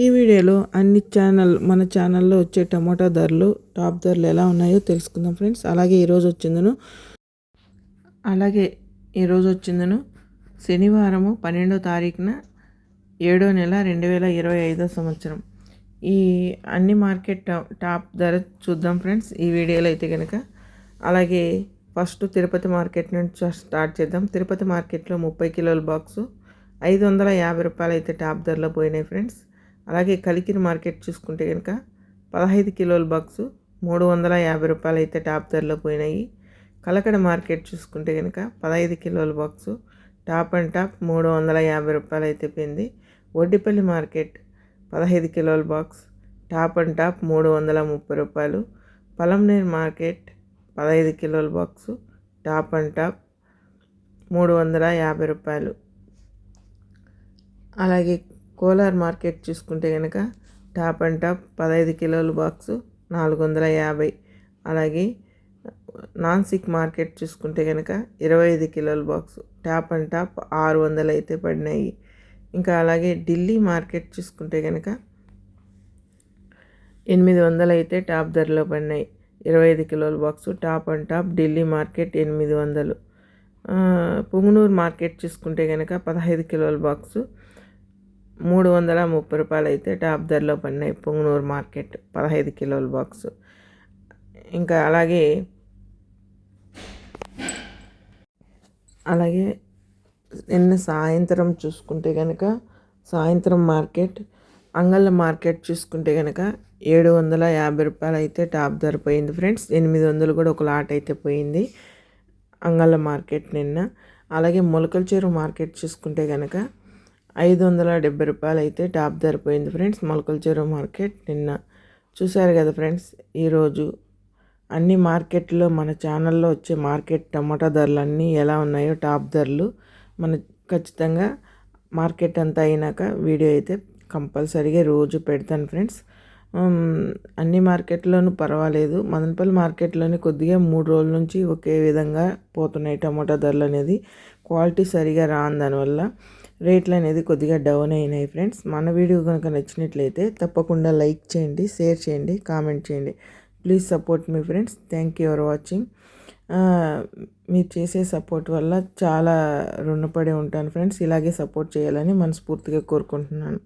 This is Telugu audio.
ఈ వీడియోలో అన్ని ఛానల్ మన ఛానల్లో వచ్చే టమాటా ధరలు టాప్ ధరలు ఎలా ఉన్నాయో తెలుసుకుందాం ఫ్రెండ్స్. అలాగే ఈరోజు వచ్చిందను అలాగే ఈరోజు వచ్చిందను శనివారము పన్నెండో తారీఖున ఏడో నెల రెండు వేల ఇరవై ఐదో సంవత్సరం. ఈ అన్ని మార్కెట్ టాప్ ధర చూద్దాం ఫ్రెండ్స్ ఈ వీడియోలో అయితే కనుక అలాగే ఫస్ట్ తిరుపతి మార్కెట్ నుంచి స్టార్ట్ చేద్దాం. తిరుపతి మార్కెట్లో ముప్పై కిలోల బాక్సు ఐదు వందల యాభై రూపాయలు అయితే టాప్ ధరలో పోయినాయి ఫ్రెండ్స్. అలాగే కలికిరి మార్కెట్ చూసుకుంటే కనుక పదహైదు కిలోల బాక్సు మూడు వందల యాభై రూపాయలు అయితే టాప్ ధరలో పోయినాయి. కలకడ మార్కెట్ చూసుకుంటే కనుక పదహైదు కిలోల బాక్సు టాప్ అండ్ టాప్ మూడు వందల యాభై రూపాయలు అయితే పోయింది. ఒడ్డిపల్లి మార్కెట్ పదహైదు కిలోల బాక్స్ టాప్ అండ్ టాప్ మూడు వందల ముప్పై రూపాయలు. పలంనేర్ మార్కెట్ పదహైదు కిలోల బాక్సు టాప్ అండ్ టాప్ మూడు వందల యాభై రూపాయలు. అలాగే కోలార్ మార్కెట్ చూసుకుంటే కనుక టాప్ అండ్ టాప్ పదహైదు కిలోల బాక్సు నాలుగు వందల యాభై. అలాగే నాన్ సిక్ మార్కెట్ చూసుకుంటే కనుక ఇరవై ఐదు కిలోల బాక్సు టాప్ అండ్ టాప్ ఆరు వందలు అయితే పడినాయి. ఇంకా అలాగే ఢిల్లీ మార్కెట్ చూసుకుంటే కనుక ఎనిమిది వందలు అయితే టాప్ ధరలో పడినాయి. ఇరవై ఐదు కిలోల box top and top Delhi market ఎనిమిది వందలు పుంగనూరు మార్కెట్ చూసుకుంటే కనుక పదహైదు కిలోల బాక్సు మూడు వందల ముప్పై రూపాయలు అయితే టాప్ ధరలో పడినాయి. పొంగునూరు మార్కెట్ పదహైదు కిలోల బాక్స్. ఇంకా అలాగే అలాగే నిన్న సాయంత్రం చూసుకుంటే కనుక సాయంత్రం మార్కెట్ అంగళ్ళ మార్కెట్ చూసుకుంటే కనుక ఏడు వందల యాభై రూపాయలు అయితే టాప్ ధర పోయింది ఫ్రెండ్స్. ఎనిమిది వందలు కూడా ఒక లాట్ అయితే పోయింది అంగళ్ళ మార్కెట్ నిన్న. అలాగే మొలకల చెరువు మార్కెట్ చూసుకుంటే కనుక ఐదు వందల డెబ్బై రూపాయలు అయితే టాప్ ధర పోయింది ఫ్రెండ్స్. మొలకల చెరువు మార్కెట్ నిన్న చూసారు కదా ఫ్రెండ్స్. ఈరోజు అన్ని మార్కెట్లో మన ఛానల్లో వచ్చే మార్కెట్ టమాటా ధరలు అన్నీ ఎలా ఉన్నాయో టాప్ ధరలు మన ఖచ్చితంగా మార్కెట్ అంతా అయినాక వీడియో అయితే కంపల్సరీగా రోజు పెడతాను ఫ్రెండ్స్. అన్ని మార్కెట్లోనూ పర్వాలేదు. మదనపల్లి మార్కెట్లోనే కొద్దిగా మూడు రోజుల నుంచి ఒకే విధంగా పోతున్నాయి టమాటా ధరలు అనేది. క్వాలిటీ సరిగా రాని దానివల్ల రేట్లు అనేది కొద్దిగా డౌన్ అయినాయి ఫ్రెండ్స్. మన వీడియో కనుక నచ్చినట్లయితే తప్పకుండా లైక్ చేయండి షేర్ చేయండి కామెంట్ చేయండి. Please support me friends. Thank you for watching. మీరు చేసే సపోర్ట్ వల్ల చాలా రుణపడి ఉంటాను ఫ్రెండ్స్. ఇలాగే సపోర్ట్ చేయాలని మనస్ఫూర్తిగా కోరుకుంటున్నాను.